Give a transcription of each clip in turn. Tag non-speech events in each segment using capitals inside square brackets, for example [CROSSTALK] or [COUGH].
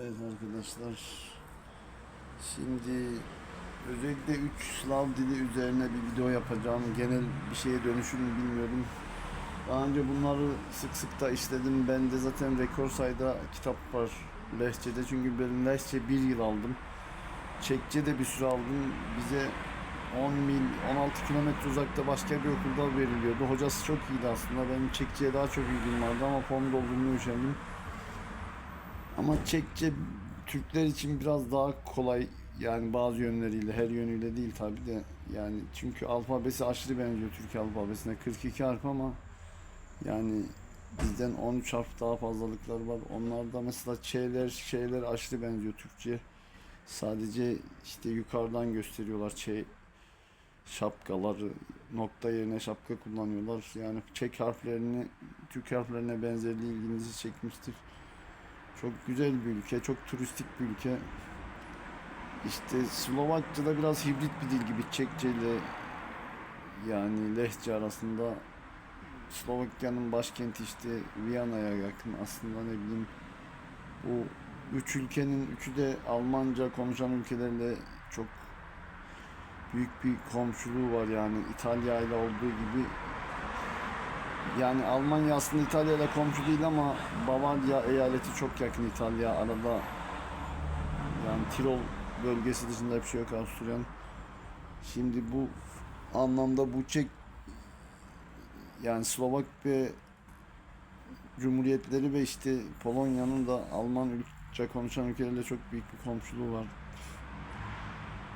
Evet arkadaşlar. Şimdi özellikle 3 Slav dili üzerine bir video yapacağım. Genel bir şeye dönüşür mü bilmiyorum. Daha önce bunları sık sık da işledim. Bende zaten rekor sayıda kitap var Lehçe'de. Çünkü ben Lehçe bir yıl aldım. Çekçe de bir süre aldım. Bize 10 mil, 16 kilometre uzakta başka bir okulda veriliyordu. Hocası çok iyiydi aslında. Benim Çekçe'ye daha çok ilgim vardı ama form doldurmaya üşendim. Ama Çekçe Türkler için biraz daha kolay yani bazı yönleriyle her yönüyle değil tabi de yani çünkü alfabesi aşırı benziyor Türk alfabesine 42 harf ama yani bizden 13 harf daha fazlalıkları var. Onlarda mesela Ç'ler şeyler aşırı benziyor Türkçe. Sadece işte yukarıdan gösteriyorlar Ç şapkaları nokta yerine şapka kullanıyorlar. Yani Çek harflerini Türk harflerine benzerliği ilginizi çekmiştir. Çok güzel bir ülke, çok turistik bir ülke. İşte Slovakça da biraz hibrit bir dil gibi Çekçe ile yani Lehçe arasında Slovakya'nın başkenti işte Viyana'ya yakın aslında ne bileyim bu üç ülkenin üçü de Almanca konuşan ülkelerle çok büyük bir komşuluğu var yani İtalya ile olduğu gibi yani Almanya aslında İtalya ile komşu değil ama Bavarya eyaleti çok yakın İtalya arada yani Tirol bölgesi dışında bir şey yok Avusturya'nın. Şimdi bu anlamda bu Çek yani Slovak ve Cumhuriyetleri ve işte Polonya'nın da Almanca konuşan ülkelerle çok büyük bir komşuluğu var.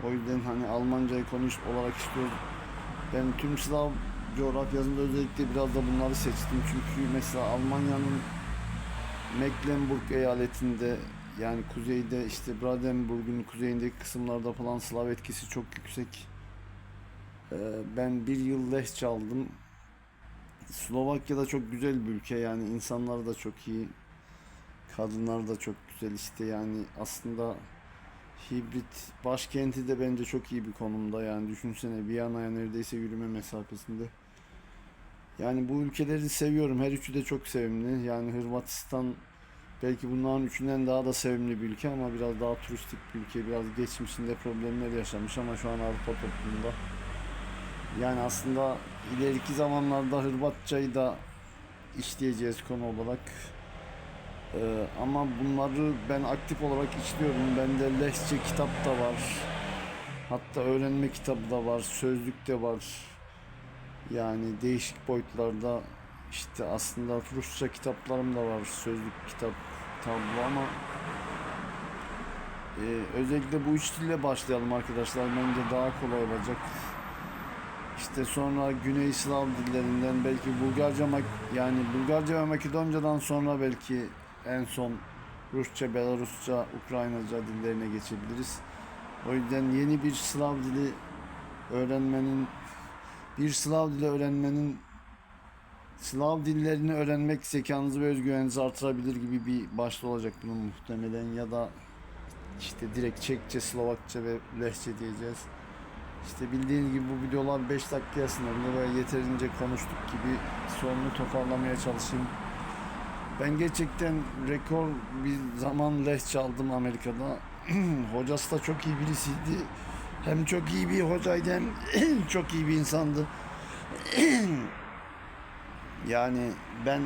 O yüzden hani Almancayı konuş olarak istiyorum. Ben tüm Slav coğrafyasında özellikle biraz da bunları seçtim. Çünkü mesela Almanya'nın Mecklenburg eyaletinde yani kuzeyde işte Brandenburg'un kuzeyindeki kısımlarda falan Slav etkisi çok yüksek. Ee, ben bir yıl Lehçe aldım. Slovakya'da çok güzel bir ülke yani insanlar da çok iyi. Kadınlar da çok güzel işte yani aslında hibrit başkenti de bence çok iyi bir konumda yani düşünsene Viyana'ya neredeyse yürüme mesafesinde. Yani bu ülkeleri seviyorum. Her üçü de çok sevimli. Yani Hırvatistan belki bunların üçünden daha da sevimli bir ülke ama biraz daha turistik bir ülke. Biraz geçmişinde problemler yaşamış ama şu an Avrupa toplumunda. Yani aslında ileriki zamanlarda Hırvatçayı da işleyeceğiz konu olarak. Ee, ama bunları ben aktif olarak işliyorum. Bende Lehçe kitap da var. Hatta öğrenme kitabı da var. Sözlük de var. Yani değişik boyutlarda işte aslında Rusça kitaplarım da var. Sözlük kitap tablo ama e, özellikle bu üç dille başlayalım arkadaşlar. Bence daha kolay olacak. İşte sonra Güney Slav dillerinden belki Bulgarca yani Bulgarca ve Makedonca'dan sonra belki en son Rusça, Belarusça, Ukraynaca dillerine geçebiliriz. O yüzden yeni bir Slav dili öğrenmenin bir Slav dili öğrenmenin Slav dillerini öğrenmek zekanızı ve özgüveninizi artırabilir gibi bir başta olacak bunun muhtemelen ya da işte direkt Çekçe, Slovakça ve Lehçe diyeceğiz. İşte bildiğiniz gibi bu videolar 5 dakikaya sınırlı ve yeterince konuştuk gibi sonunu toparlamaya çalışayım. Ben gerçekten rekor bir zaman Lehçe aldım Amerika'da. [CLEARS THROAT] Hocası da çok iyi birisiydi. Hem çok iyi bir hocaydı hem [CLEARS THROAT] çok iyi bir insandı. [CLEARS THROAT] yani ben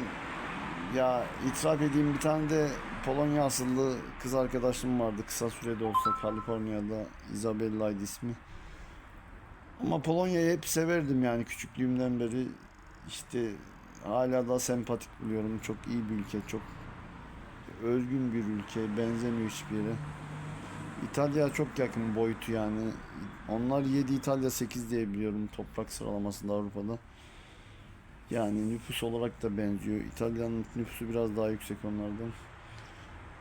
ya itiraf edeyim bir tane de Polonya asıllı kız arkadaşım vardı kısa sürede olsa Kaliforniya'da Isabella'ydı ismi. Ama Polonya'yı hep severdim yani küçüklüğümden beri. İşte hala da sempatik buluyorum. Çok iyi bir ülke, çok özgün bir ülke, benzemiyor hiçbir yere. İtalya çok yakın boyutu yani. Onlar 7 İtalya 8 diye biliyorum toprak sıralamasında Avrupa'da. Yani nüfus olarak da benziyor. İtalya'nın nüfusu biraz daha yüksek onlardan.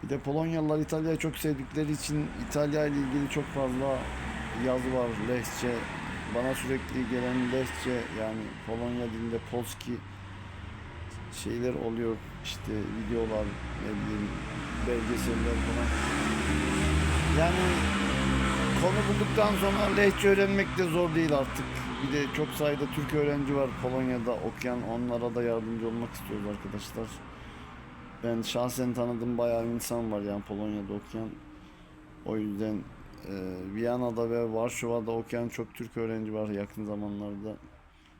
Bir de Polonyalılar İtalya'yı çok sevdikleri için İtalya ile ilgili çok fazla yazı var. Lehçe, bana sürekli gelen Lehçe yani Polonya dilinde Polski şeyler oluyor işte videolar ne bileyim belgeseller falan. Yani konu bulduktan sonra Lehçe öğrenmek de zor değil artık. Bir de çok sayıda Türk öğrenci var Polonya'da okuyan onlara da yardımcı olmak istiyoruz arkadaşlar. Ben şahsen tanıdığım bayağı insan var yani Polonya'da okuyan. O yüzden e, Viyana'da ve Varşova'da okuyan çok Türk öğrenci var yakın zamanlarda.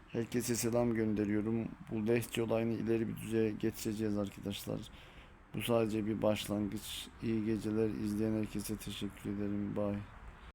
Herkese selam gönderiyorum. Bu Lehçe olayını ileri bir düzeye getireceğiz arkadaşlar. Bu sadece bir başlangıç. İyi geceler. İzleyen herkese teşekkür ederim. Bye.